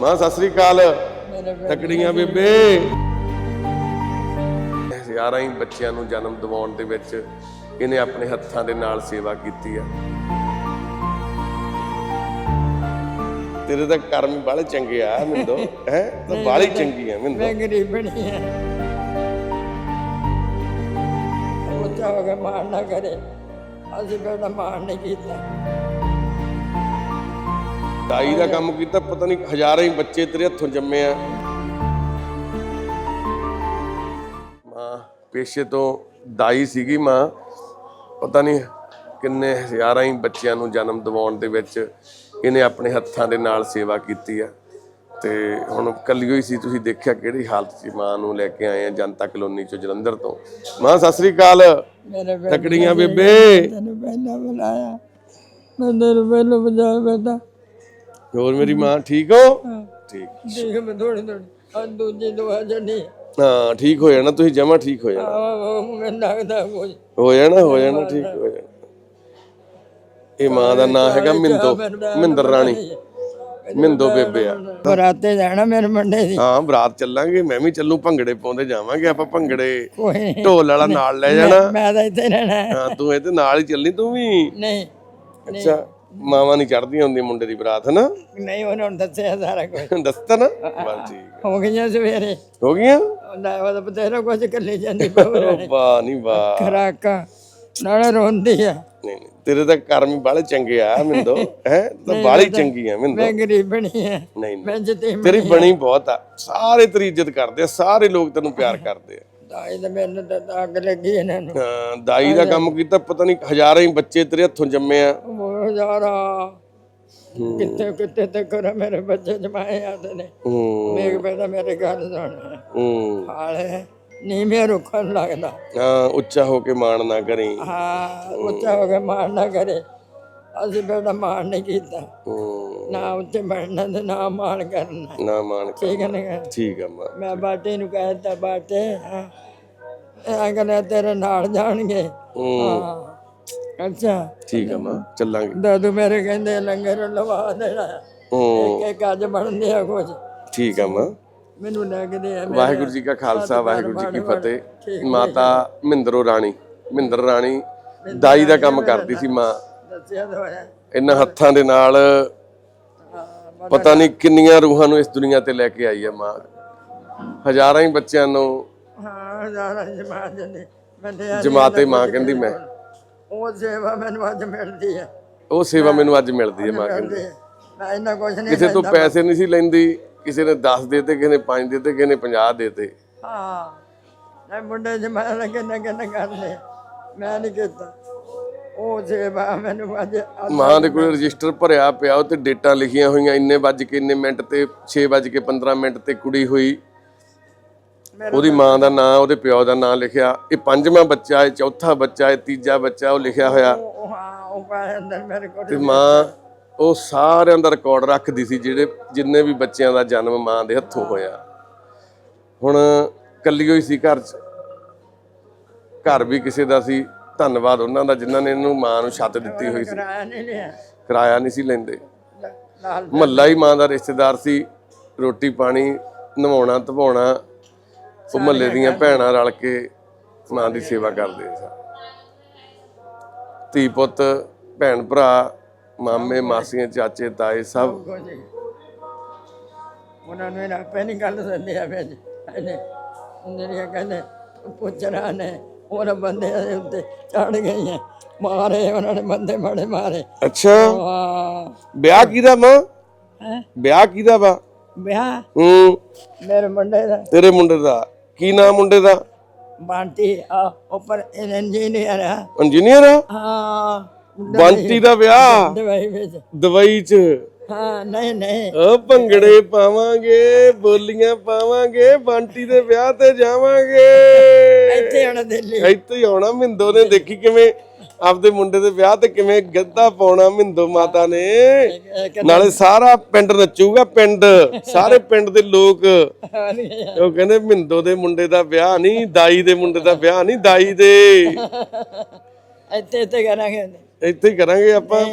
ਮਾਂ ਸਤਿ ਸ੍ਰੀ ਅਕਾਲ। ਤਕੜੀਆਂ ਬੇਬੇ। ਯਾਰਾਂ ਹੀ ਬੱਚਿਆਂ ਨੂੰ ਜਨਮ ਦਿਵਾਉਣ ਦੇ ਵਿੱਚ ਇਹਨੇ ਆਪਣੇ ਹੱਥਾਂ ਦੇ ਨਾਲ ਸੇਵਾ ਕੀਤੀ ਆ। ਤੇਰੇ ਤਾਂ ਕਰਮ ਬਾਲੇ ਚੰਗੇ ਆ ਮਿੰਦੋ। ਹੈ? ਤਾਂ ਬਾਲੀ ਚੰਗੀ ਆ ਮਿੰਦੋ। ਮੈਂ ਗਰੀਬਣੀ ਹੈ ਉੱਚਾ ਹੋ ਕੇ ਮਾਰ ਨਾ ਕਰੇ। ਅਸੀਂ ਬੇਟਾ ਮਾਰ ਨਹੀਂ ਕੀਤਾ। ਦਾਈ ਦਾ ਕੰਮ ਕੀਤਾ ਪਤਾ ਨਹੀਂ ਹਜ਼ਾਰਾਂ ਹੀ ਬੱਚੇ ਤੇਰੇ ਹੱਥੋਂ ਜੰਮੇ ਆ। ਮਾਂ ਪੇਸ਼ੇ ਤੋਂ ਦਾਈ ਸੀਗੀ ਮਾਂ। ਪਤਾ ਨਹੀਂ ਕਿੰਨੇ ਹਜ਼ਾਰਾਂ ਹੀ ਬੱਚਿਆਂ ਨੂੰ ਜਨਮ ਦਿਵਾਉਣ ਦੇ ਵਿੱਚ ਇਹਨੇ ਆਪਣੇ ਹੱਥਾਂ ਦੇ ਨਾਲ ਸੇਵਾ ਕੀਤੀ ਆ। ਤੇ ਹੁਣ ਕੱਲੀ ਹੋਈ ਸੀ ਤੁਸੀਂ ਦੇਖਿਆ ਕਿਹੜੀ ਹਾਲਤ ਸੀ ਮਾਂ ਨੂੰ ਲੈ ਕੇ ਆਏ ਆ ਜਨਤਾ ਕਲੋਨੀ ਚੋਂ ਜਲੰਧਰ ਤੋਂ। ਮਾਂ ਸਤਿ ਸ੍ਰੀ ਅਕਾਲ। ਤਕੜੀਆਂ ਬੇਬੇ। ਤੈਨੂੰ ਪਹਿਲਾਂ ਬੁਲਾਇਆ। ਮੈਂ ਤੈਨੂੰ ਪਹਿਲਾਂ ਬੁਝਾ ਬੇਟਾ। ਹੋਰ ਮੇਰੀ ਮਾਂ ਠੀਕ ਹੋ? ਠੀਕ। ਦੇਖ ਮੈਂ ਥੋੜੀ ਥੋੜੀ ਆ ਦੂਜੀ ਦੁਆ ਜਣੀ ਹਾਂ ਠੀਕ ਹੋ ਜਾਣਾ ਤੁਸੀਂ ਜਮਾ ਠੀਕ ਹੋ ਜਾਣਾ। ਆ ਮੈਨੂੰ ਲੱਗਦਾ ਕੁਝ ਹੋ ਜਾਣਾ ਹੋ ਜਾਣਾ ਠੀਕ ਹੋ ਜਾਣਾ। ਇਹ ਮਾਂ ਦਾ ਨਾਂ ਹੈਗਾ ਮਿੰਦੋ ਮਿੰਦਰ ਰਾਣੀ। ਮਿੰਦੋ ਬੇਬੇ ਆ। ਬਰਾਤੇ ਜਾਣਾ ਮੇਰੇ ਮੰਡੇ ਦੀ। ਹਾਂ ਬਰਾਤ ਚੱਲਾਂਗੇ ਮੈਂ ਵੀ ਚੱਲੂ ਭੰਗੜੇ ਪਾਉਂਦੇ ਜਾਵਾਂਗੇ ਆਪਾਂ ਭੰਗੜੇ। ਢੋਲ ਵਾਲਾ ਨਾਲ ਲੈ ਜਾਣਾ। ਮੈਂ ਤਾਂ ਇੱਥੇ ਰਹਿਣਾ। ਹੈ। ਹਾਂ ਤੂੰ ਇਹਦੇ ਨਾਲ ਹੀ ਚੱਲਣੀ ਤੂੰ ਵੀ? ਨਹੀਂ ਅੱਛਾ। ਮਾਵਾਂ ਨਹੀਂ ਚੜਦੀਆਂ ਹੁੰਦੀਆਂ ਮੁੰਡੇ ਦੀ ਬਰਾਤ ਹਨਾ? ਨਹੀਂ ਉਹਨਾਂ ਨੂੰ ਦੱਸਿਆ ਸਾਰਾ ਕੁਝ ਦੱਸਤਾ ਨਾ? ਬਸ ਠੀਕ ਹੋ ਗਈਆਂ ਸਵੇਰੇ। ਹੋ ਗਈਆਂ? ਉਹਦਾ ਉਹਦਾ ਬਤੇਰਾ ਕੁਝ ਕੱਲੀ ਜਾਂਦੀ ਵਾਹ ਨਹੀਂ ਵਾਹ। ਖਰਾਕਾਂ ਨਾਲੇ ਰੋਂਦੀ ਆ। ਨਹੀਂ ਨਹੀਂ ਤੇਰੇ ਤਾਂ ਕਰਮ ਹੀ ਬਾਲੇ ਚੰਗੇ ਆ ਮਿੰਦੋ। ਹੈ? ਤਾਂ ਬਾਲੀ ਚੰਗੀ ਆ ਮਿੰਦੋ। ਮੈਂ ਗਰੀਬਣੀ ਆ। ਨਹੀਂ ਨਹੀਂ। ਮੈਂ ਜਿੱਤੇ ਤੇਰੀ ਬਣੀ ਬਹੁਤ ਆ। ਸਾਰੇ ਤੇਰੀ ਇੱਜ਼ਤ ਕਰਦੇ ਆ ਸਾਰੇ ਲੋਕ ਤੈਨੂੰ ਪਿਆਰ ਕਰਦੇ ਆ। ਦਾਈ ਤੇ ਮੈਨੂੰ ਤਾਂ ਅੱਗ ਲੱਗੀ ਇਹਨਾਂ ਨੂੰ। ਹਾਂ, ਦਾਈ ਦਾ ਕੰਮ ਕੀਤਾ ਪਤਾ ਨਹੀਂ ਹਜ਼ਾਰਾਂ ਹੀ ਬੱਚੇ ਤੇਰੇ ਹੱਥੋਂ ਜੰਮੇ ਆ। ਉਹ ਯਾਰਾ ਕਿੱਥੇ ਕਿੱਥੇ ਤੇ ਕਰ ਮੇਰੇ ਬੱਚੇ ਜਮਾਏ ਆਦੇ ਨੇ। ਹੂੰ। ਮੇਕ ਪੈਦਾ ਮੇਰੇ ਗੱਲ ਸੁਣ। ਹੂੰ। ਹਾਲੇ ਨਹੀਂ ਮੇ ਰੁਕਣ ਲੱਗਦਾ। ਹਾਂ ਉੱਚਾ ਹੋ ਕੇ ਮਾਣ ਨਾ ਕਰੀ। ਹਾਂ ਉੱਚਾ ਹੋ ਕੇ ਮਾਰ ਨਾ ਕਰੇ। ਅਸੀਂ ਬੇਟਾ ਮਾਰ ਨਹੀਂ ਕੀਤਾ। ਹੂੰ। ਨਾ ਉੱਚੇ ਬੈਠਣਾ ਤੇ ਨਾ ਮਾਰ ਕਰਨਾ। ਨਾ ਮਾਣ ਕਰ ਠੀਕ ਹੈ ਨਾ ਠੀਕ ਆ ਮਾਂ। ਮੈਂ ਬਾਟੇ ਨੂੰ ਕਹਿ ਦਿੱਤਾ ਬਾਟੇ ਹਾਂ। ਇਹ ਕਹਿੰਦੇ ਤੇਰੇ ਨਾਲ ਜਾਣਗੇ। ਹੂੰ। ਹਾਂ। ਅੱਛਾ। ਠੀਕ ਆ ਮਾਂ ਚੱਲਾਂਗੇ। ਦਾਦੂ ਮੇਰੇ ਕਹਿੰਦੇ ਲੰਗਰ ਲਵਾ ਦੇਣਾ। ਹੂੰ। ਇੱਕ ਇੱਕ ਅੱਜ ਬਣਦੇ ਆ ਕੁਝ ਠੀਕ ਆ ਮਾਂ। ਮੈਨੂੰ ਲੱਗਦੇ ਆ ਮੇਰੇ ਵਾਹਿਗੁਰੂ ਜੀ ਕਾ ਖਾਲਸਾ ਵਾਹਿਗੁਰੂ ਜੀ ਕੀ ਫਤਿਹ। ਮਾਤਾ ਮਹਿੰਦਰੋ ਰਾਣੀ ਮਹਿੰਦਰ ਰਾਣੀ ਦਾਈ ਦਾ ਕੰਮ ਕਰਦੀ ਸੀ ਮਾਂ। ਇਹਨਾਂ ਹੱਥਾਂ ਦੇ ਨਾਲ ਹਾਂ, ਪਤਾ ਨਹੀਂ ਕਿੰਨੀਆਂ ਰੂਹਾਂ ਨੂੰ ਇਸ ਦੁਨੀਆ ਤੇ ਲੈ ਕੇ ਆਈ ਆ ਮਾਂ। ਹਜ਼ਾਰਾਂ ਹੀ ਬੱਚਿਆਂ ਨੂੰ ਹਾਂ ਜਮਾਤੇ ਮਾਂ ਕਹਿੰਦੀ ਮੈਂ। ਉਹ ਸੇਵਾ ਮੈਨੂੰ ਅੱਜ ਮਿਲਦੀ ਹੈ ਉਹ ਸੇਵਾ ਮੈਨੂੰ ਅੱਜ ਮਿਲਦੀ ਹੈ ਮਾਂ ਕਹਿੰਦੀ ਮੈਂ ਇਹਨਾਂ ਕੁਝ ਨਹੀਂ ਕਿਸੇ ਤੋਂ ਪੈਸੇ ਨਹੀਂ ਸੀ ਲੈਂਦੀ। ਕਿਸੇ ਨੇ 10 ਦੇਤੇ ਕਿਸੇ ਨੇ 5 ਦੇਤੇ ਕਿਸੇ ਨੇ 50 ਦੇਤੇ। ਹਾਂ। ਮੈਂ ਮੁੰਡੇ ਜਮਾ ਲਗੇ ਨਾ ਨਾ ਕਰਦੇ ਮੈਂ ਨਹੀਂ ਕੀਤਾ। ਉਹ ਸੇਵਾ ਮੈਨੂੰ ਅੱਜ ਮਾਂ ਦੇ ਕੋਲ ਰਜਿਸਟਰ ਭਰਿਆ ਪਿਆ ਉਹ ਤੇ ਡੇਟਾਂ ਲਿਖੀਆਂ ਹੋਈਆਂ ਇੰਨੇ ਵੱਜ ਕੇ ਇੰਨੇ ਮਿੰਟ ਤੇ 6 ਵੱਜ ਕੇ 15 ਮਿੰਟ ਤੇ ਕੁੜੀ ਹੋਈ। ਉਹਦੀ ਮਾਂ ਦਾ ਨਾਂ ਉਹਦੇ ਪਿਓ ਦਾ ਨਾਂ ਲਿਖਿਆ। ਇਹ ਪੰਜਵਾਂ ਬੱਚਾ ਹੈ ਚੌਥਾ ਬੱਚਾ ਹੈ ਤੀਜਾ ਬੱਚਾ ਉਹ ਲਿਖਿਆ ਹੋਇਆ। ਤੇ ਮਾਂ ਉਹ ਸਾਰਿਆਂ ਦਾ ਰਿਕਾਰਡ ਰੱਖਦੀ ਸੀ ਜਿਹੜੇ ਜਿੰਨੇ ਵੀ ਬੱਚਿਆਂ ਦਾ ਜਨਮ ਮਾਂ ਦੇ ਹੱਥੋਂ ਹੋਇਆ। ਹੁਣ ਕੱਲੀ ਹੋਈ ਸੀ ਘਰ 'ਚ। ਘਰ ਵੀ ਕਿਸੇ ਦਾ ਸੀ। ਧੰਨਵਾਦ ਉਹਨਾਂ ਦਾ ਜਿਨ੍ਹਾਂ ਨੇ ਇਹਨੂੰ ਮਾਂ ਨੂੰ ਛੱਤ ਦਿੱਤੀ ਹੋਈ ਸੀ। ਕਿਰਾਇਆ ਨਹੀਂ ਲਿਆ। ਕਿਰਾਇਆ ਨਹੀਂ ਸੀ ਲੈਂਦੇ। ਨਾਲ ਮਹੱਲਾ ਹੀ ਮਾਂ ਦਾ ਰਿਸ਼ਤੇਦਾਰ ਸੀ। ਰੋਟੀ ਪਾਣੀ ਨਵਾਉਣਾ ਧਵਾਉਣਾ ਉਹ ਮਹੱਲੇ ਦੀਆਂ ਭੈਣਾਂ ਰਲ ਕੇ ਮਾਂ ਦੀ ਸੇਵਾ ਕਰਦੇ ਸਨ। ਧੀ ਪੁੱਤ ਭੈਣ ਭਰਾ ਮਾਮੇ ਮਾਸੀਆਂ ਚਾਚੇ ਤਾਏ ਸਭ। ਉਹਨਾਂ ਨੂੰ ਇਹਨਾਂ ਨਹੀਂ ਗੱਲ ਸੁਣਦੀ ਆ ਫਿਰ। ਇਹਨੇ ਜਿਹੜੀਆਂ ਕਹਿੰਦੇ ਪੁੱਛਣਾ ਨੇ। ਉਹਨਾਂ ਬੰਦੇ ਦੇ ਉੱਤੇ ਚੜ ਗਈਆਂ। ਮਾਰੇ ਉਹਨਾਂ ਨੇ ਬੰਦੇ ਮਾੜੇ ਮਾਰੇ। ਅੱਛਾ। ਵਿਆਹ ਕਿਹਦਾ ਮਾਂ? ਹੈ? ਵਿਆਹ ਕਿਹਦਾ ਵਾ? ਵਿਆਹ? ਹੂੰ। ਮੇਰੇ ਮੁੰਡੇ ਦਾ। ਤੇਰੇ ਮੁੰਡੇ ਦਾ। ਕੀ ਨਾਮ ਮੁੰਡੇ ਦਾ? ਬਾਂਟੀ ਆ ਉੱਪਰ ਇੰਜੀਨੀਅਰ ਆ। ਇੰਜੀਨੀਅਰ ਆ? ਹਾਂ। ਬੰਟੀ ਦਾ ਵਿਆਹ? ਦਵਾਈ ਵਿੱਚ। ਦਵਾਈ 'ਚ। ਹਾਂ ਨਹੀਂ ਨਹੀਂ। ਓ ਭੰਗੜੇ ਪਾਵਾਂਗੇ ਬੋਲੀਆਂ ਪਾਵਾਂਗੇ ਬੰਟੀ ਦੇ ਵਿਆਹ ਤੇ ਜਾਵਾਂਗੇ। ਇੱਥੇ ਆਣਾ ਦਿੱਲੀ। ਇੱਥੇ ਹੀ ਆਉਣਾ ਮਿੰਦੋ ਨੇ ਦੇਖੀ ਕਿਵੇਂ ਆਪਦੇ ਮੁੰਡੇ ਦੇ ਵਿਆਹ ਤੇ ਕਿਵੇਂ ਗੱਦਾ ਪਾਉਣਾ ਮਿੰਦੋ ਮਾਤਾ ਨੇ। ਨਾਲੇ ਸਾਰਾ ਪਿੰਡ ਨੱਚੂਗਾ ਪਿੰਡ ਸਾਰੇ ਪਿੰਡ ਦੇ ਲੋਕ। ਉਹ ਕਹਿੰਦੇ ਮਿੰਦੋ ਦੇ ਮੁੰਡੇ ਦਾ ਵਿਆਹ ਨਹੀਂ ਦਾਈ ਦੇ ਮੁੰਡੇ ਦਾ ਵਿਆਹ ਨਹੀਂ ਦਾਈ ਦੇ। ਇੱਥੇ ਇੱਥੇ ਕਰਾਂਗੇ। ਇੱਥੇ ਹੀ ਕਰਾਂਗੇ ਆਪਾਂ।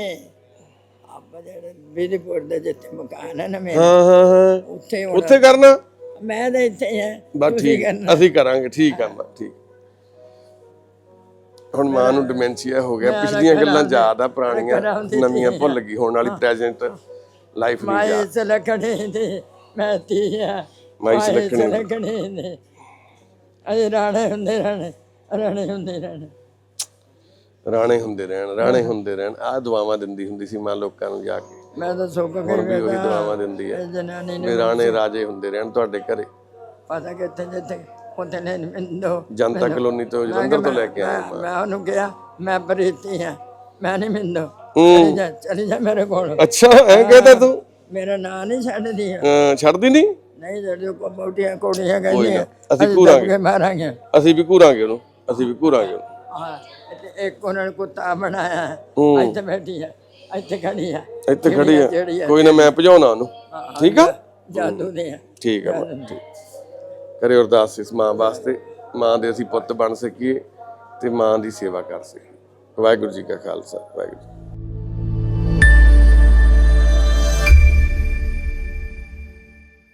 ਜਿਹੜੇ ਬੀਦੀਪੁਰ ਦੇ ਜਿੱਥੇ ਮਕਾਨ ਹੈ ਨਾ ਮੇਰਾ। ਹਾਂ ਹਾਂ ਹਾਂ। ਉੱਥੇ ਹੁਣ। ਉੱਥੇ ਕਰਨਾ? ਮੈਂ ਤਾਂ ਇੱਥੇ ਹੀ ਹਾਂ ਬਸ ਠੀਕ ਅਸੀਂ ਕਰਾਂਗੇ ਠੀਕ ਆ ਮਾਂ ਠੀਕ। ਹੁਣ ਮਾਂ ਨੂੰ ਡਿਮੈਂਸ਼ੀਆ ਹੋ ਗਿਆ ਪਿਛਲੀਆਂ ਗੱਲਾਂ ਯਾਦ ਆ ਪੁਰਾਣੀਆਂ ਕਰਾਉਂਦੀ ਨਵੀਆਂ ਭੁੱਲ ਗਈ ਹੋਣ ਵਾਲੀ ਪ੍ਰੈਜ਼ੈਂਟ ਲਾਈਫ ਨਹੀਂ ਸਲਕਣੇ ਮੈਂ ਮਾਈ ਸਲਕਣੇ ਦੇ। ਅਜੇ ਰਾਣੇ ਹੁੰਦੇ ਰਹਿਣੇ ਰਾਣੇ ਹੁੰਦੇ ਰਹਿਣੇ ਰਾਣੇ ਹੁੰਦੇ ਰਹਿਣ ਰਾਣੇ ਹੁੰਦੇ ਰਹਿਣ। ਆਹ ਦੁਆਵਾਂ ਦਿੰਦੀ ਹੁੰਦੀ ਸੀ ਮਾਂ ਲੋਕਾਂ ਨੂੰ ਜਾ ਕੇ। ਮੈਂ ਤਾਂ ਸੁੱਕ ਹੁਣ ਵੀ ਗਈ ਉਹੀ ਦੁਆਵਾਂ ਦਿੰਦੀ ਹੈ। ਜਨਾਨੀ ਨੇ ਵੀ ਰਾਣੇ ਰਾਜੇ ਹੁੰਦੇ ਰਹਿਣ ਤੁਹਾਡੇ ਘਰੇ। ਪਤਾ ਕਿੱਥੇ ਜਿੱਥੇ ਉੱਥੇ ਨੇ ਮਿੰਦੋ ਜਨਤਾ ਕਲੋਨੀ ਤੋਂ ਜਲੰਧਰ ਤੋਂ ਲੈ ਕੇ ਆਏ ਮੈਂ ਮੈਂ। ਉਹਨੂੰ ਕਿਹਾ ਮੈਂ ਪ੍ਰੀਤੀ ਹਾਂ ਮੈਂ ਨਹੀਂ ਮਿੰਦੋ। ਚਲੀ ਜਾ ਚਲੀ ਜਾ ਮੇਰੇ ਕੋਲ। ਅੱਛਾ ਐ ਕਹਦਾ ਤੂੰ? ਮੇਰਾ ਨਾਂ ਨਹੀਂ ਛੱਡਦੀ। ਹੈ। ਛੱਡਦੀ ਨਹੀਂ? ਨਹੀਂ ਜਿਹੜੇ ਕੋ ਮੋਟੀਆਂ ਕੋੜੀਆਂ ਗਈਆਂ। ਅਸੀਂ ਘੂਰਾਂਗੇ। ਮਾਰਾਂਗੇ। ਅਸੀਂ ਵੀ ਘੂਰਾਂਗੇ ਉਹਨੂੰ ਅਸੀਂ ਵੀ ਘੂਰਾਂਗੇ ਹਾਂ। ਤੇ ਇੱਕ ਉਹਨਾਂ ਨੇ ਕੁੱਤਾ ਬਣਾਇਆ। ਹੂੰ। ਇੱਥੇ ਬੈਠੀ ਹੈ ਇੱਥੇ ਖੜੀ ਹੈ ਇੱਥੇ ਖੜੀ ਆ। ਜਿਹੜੀ ਹੈ ਕੋਈ ਨਾ ਮੈਂ ਭਜਾਉਣਾ ਉਹਨੂੰ। ਠੀਕ ਆ? ਜਾਦੂ ਦੇ ਆ। ਠੀਕ ਆ ਮਾਂ, ਠੀਕ ਅਰਦਾਸ ਇਸ ਮਾਂ ਵਾਸਤੇ ਮਾਂ ਦੇ ਅਸੀਂ ਪੁੱਤ ਬਣ ਸਕੀਏ ਤੇ ਮਾਂ ਦੀ ਸੇਵਾ ਕਰ ਸਕੀਏ। ਵਾਹਿਗੁਰੂ ਜੀ ਕਾ ਖਾਲਸਾ ਵਾਹਿਗੁਰੂ ਜੀ